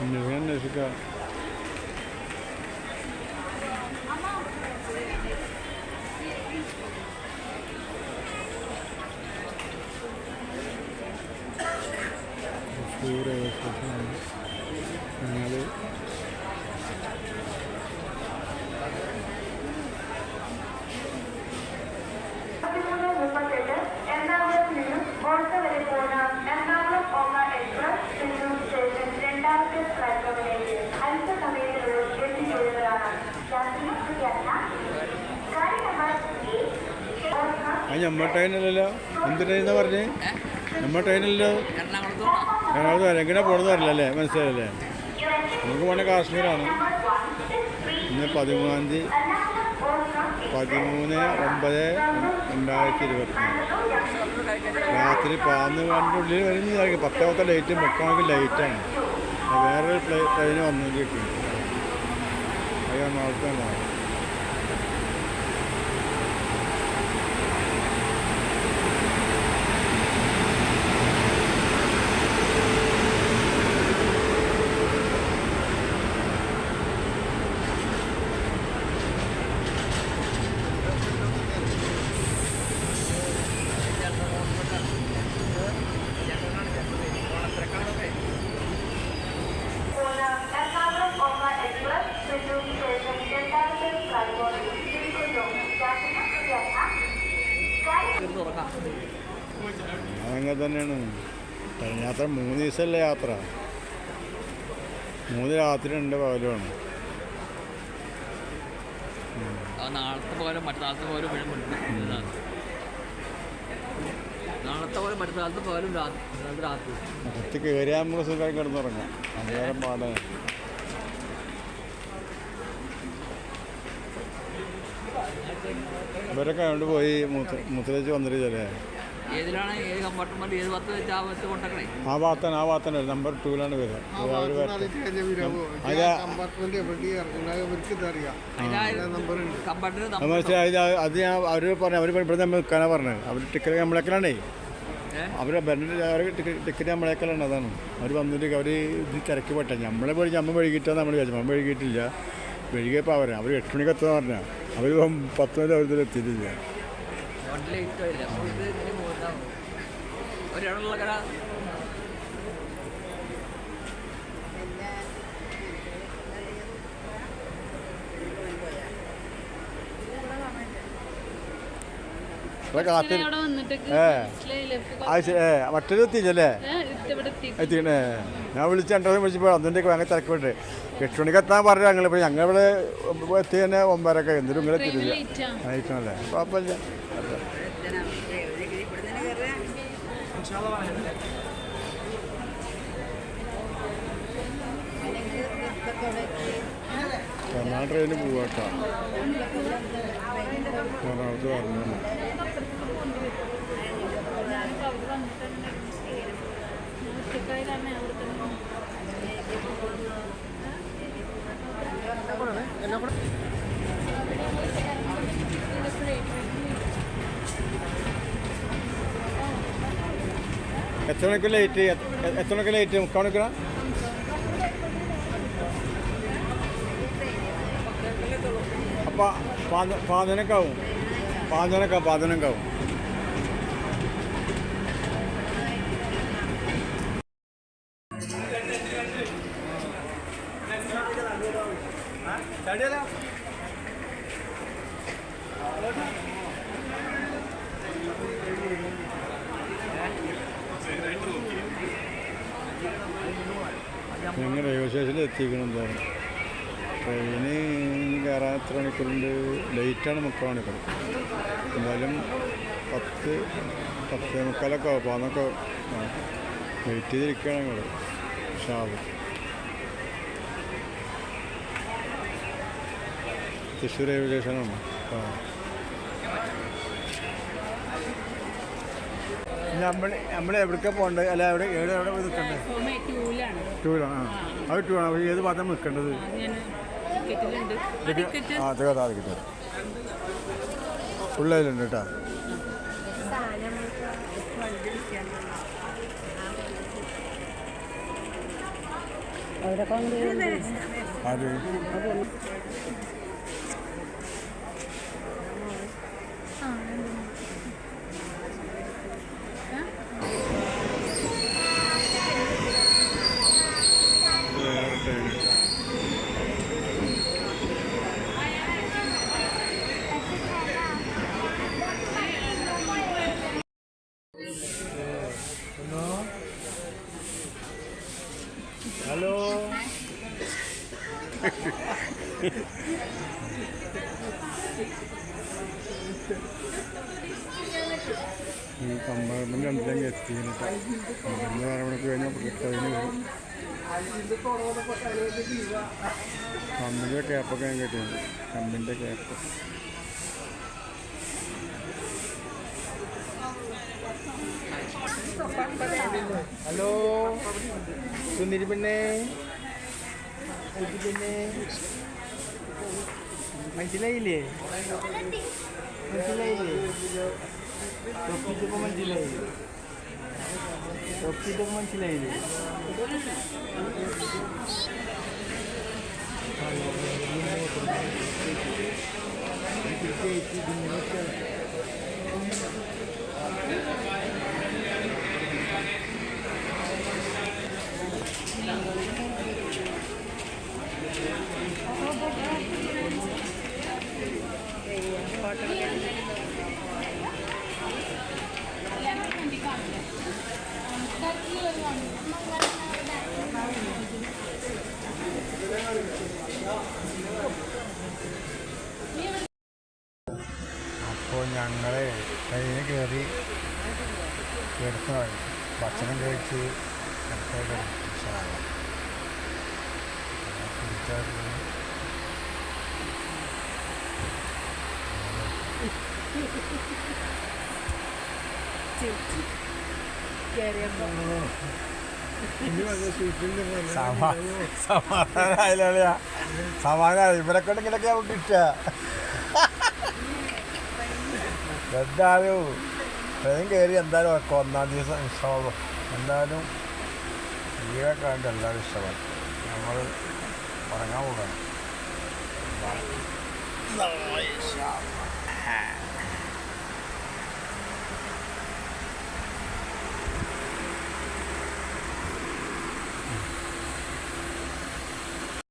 അന്വേഷിക്കാം അന്വേഷിക്കാം തൃശ്ശൂർ സ്റ്റേഷനാണ് ഞങ്ങൾ എറണാകുളത്ത് നിന്നും ഓർക്ക വരെ പോകുന്ന ഓർക്ക ആ ഞമ്മ ട്രെയിനല്ലല്ലോ എന്ത് ട്രെയിനാ പറഞ്ഞേ? നമ്മ ട്രെയിനല്ലോ എറണാകുളത്ത് വരാം എങ്ങനെ പോണെന്ന് അറിയില്ലല്ലേ? മനസ്സിലായില്ലേ? നമുക്ക് പോണേ കാശ്മീരാണ്. ഇന്ന് പതിമൂന്നാം തീയതി പതിമൂന്ന് ഒമ്പത് രണ്ടായിരത്തി ഇരുപത്തി രാത്രി പതിനൊന്ന് മണിന്റെ ഉള്ളിൽ വരുന്നതായിരിക്കും. പത്തേ പത്ത് ലൈറ്റ് മുക്കാണെങ്കിൽ ലൈറ്റാണ് വേറൊരു പ്ലേ ട്രെയിൻ വന്നിരിക്കും അത് പോകുന്ന തുറക്കാം തന്നെയാണ്. കഴിഞ്ഞ യാത്ര മൂന്ന് ദിവസമല്ലേ യാത്ര? മൂന്ന് രാത്രി ഉണ്ട് പകലുമാണ്. നാളത്തെ പോലും മറ്റന്നാളത്തെ പോലും വീഴും നാളത്തെ പോലും മറ്റന്നാളത്തെ പോലും രാത്രി. കയറിയാൽ നമുക്ക് സുഖമായി കിടന്നുറങ്ങാം. അന്നേരം പാടാണ് ഇവരൊക്കെ അതുകൊണ്ട് പോയി മൂത്ത മൂത്രച്ച് ഭാഗത്ത് വെച്ച് ആ ഭാഗത്താണ് ആ ഭാഗത്താണ് നമ്പർ ടൂലാണ് വരിക. കമ്പാർട്ട്മെന്റ് അത് മനസ്സിലായി അത് അത് ഞാൻ അവർ പറഞ്ഞു അവർ ഇവിടെ നമ്മൾ നിൽക്കാനാണ് പറഞ്ഞത്. അവർ ടിക്കറ്റ് നമ്മളേക്കലാണേ അവർ ബെൻഡിന്റെ ടിക്കറ്റ് നമ്മളേക്കലാണ് അതാണ്. അവർ വന്നിട്ട് അവർ ഇത് തിരക്കി പെട്ടെ നമ്മളെ പോയി നമ്മൾ വഴുകിയിട്ടാണ് നമ്മൾ വിചാരിച്ചു നമ്മൾ വഴുകിയിട്ടില്ല വഴുകിയപ്പോൾ അവരെ അവർ എട്ട് മണിക്ക് എത്തുക പറഞ്ഞാൽ അവർ പത്ത് മനസ്സിലായില്ല? ഇപ്പൊ ആ ശരി. ഏ മറ്റൊരു എത്തിയില്ലല്ലേ? ഏ, ഇവിടെ എത്തി എത്തിക്കണേ. ഞാൻ വിളിച്ച് രണ്ടു ദിവസം വിളിച്ചപ്പോൾ അതിന്റെ ഭയങ്കര തിരക്കുണ്ട് എട്ട് മണിക്ക് എത്താൻ പറഞ്ഞു ഞങ്ങൾ ഇപ്പോൾ ഞങ്ങളിവിടെ എത്തി തന്നെ ഒമ്പതരൊക്കെ. എന്നിട്ടും ഇങ്ങനെ ആണ് ആയിട്ടാണല്ലേ കുഴപ്പമില്ല. എറണാകുളം ട്രെയിനിൽ പോവാട്ടോ. എറണാകുളത്ത് പറഞ്ഞു ഞാനിപ്പോ അവിടെ വന്നിട്ടുണ്ട് ഞാൻ ഒറ്റക്കായി കാരണം അവിടെ തന്നെ എത്ര മണിക്ക് ലേറ്റ് എത്ര മണിക്ക് ലേറ്റ് മുക്കാൽ മണിക്കൂറാ അപ്പം പാതിനൊക്കെ ആവും. പാതിനൊക്കെ ഞങ്ങൾ റെയിൽവേ സ്റ്റേഷനിൽ എത്തിക്കണം ട്രെയിന് കയറാൻ എത്ര മണിക്കൂറുണ്ട്? ലേറ്റാണ് മുക്കാൽ മണിക്കൂർ. എന്തായാലും പത്ത് പത്ത് മുക്കാലൊക്കെ ആവും. പതിനൊക്കെ വെയിറ്റ് ചെയ്തിരിക്കുകയാണ് ഞങ്ങൾ ഷാവ്. തൃശ്ശൂർ റെയിൽവേ സ്റ്റേഷനാണ്. ആ. നമ്മൾ നമ്മൾ എവിടേക്കാണ് പോകേണ്ടത്? അല്ല എവിടെ എവിടെ എവിടെ പോയി നിൽക്കണ്ടേ ടൂലാണ് ടൂറാണ് ആ. അത് ടൂറാണ് അപ്പോൾ ഏത് ഭാഗത്താണ് നിൽക്കേണ്ടത് ടിക്കറ്റ് ആ അതെ അതാ കിട്ടും. ഉള്ളതിലുണ്ട് കേട്ടോ. ആര് ആ ഉണ്ട്. ആ? വേറെ ട്രെയിൻ ഹലോ ഈ കമ്പാർട്ട്മെന്റ് രണ്ടിലേക്ക് എത്തിയിട്ട് ഒന്ന് ആറ് മണിക്ക് കഴിഞ്ഞാൽ ട്രെയിന് വരും കമ്പിന്റെ ക്യാപ്പൊക്കെ ഞാൻ കേട്ടിട്ടുണ്ട് കമ്പിന്റെ ക്യാപ്പ് ഹലോ സുന്ദരി പിന്നെ? പെണ്ണേ മനസ്സിലായില്ലേ മനസ്സിലായില്ലേ തൊപ്പിച്ചപ്പോൾ മനസ്സിലായി തൊപ്പിച്ചപ്പോൾ മനസ്സിലായില്ലേ അപ്പോൾ ഞങ്ങൾ ട്രെയിനിൽ കയറി കിടക്കണമായി ഭക്ഷണം കഴിച്ച് കിടക്കാൻ സമാധാനമായില്ല സമാധാനം ഇവരെ കൊണ്ട് ഇങ്ങനെയൊക്കെ നമുക്ക് കിട്ടുക. എന്തായാലും കയറി എന്തായാലും ഒന്നാം ദിവസം ഇഷ്ടമാകും എന്തായാലും ലീവൊക്കെ കണ്ട് എല്ലാവരും ഇഷ്ടമാണ്. നമ്മൾ ഉറങ്ങാൻ പോകണം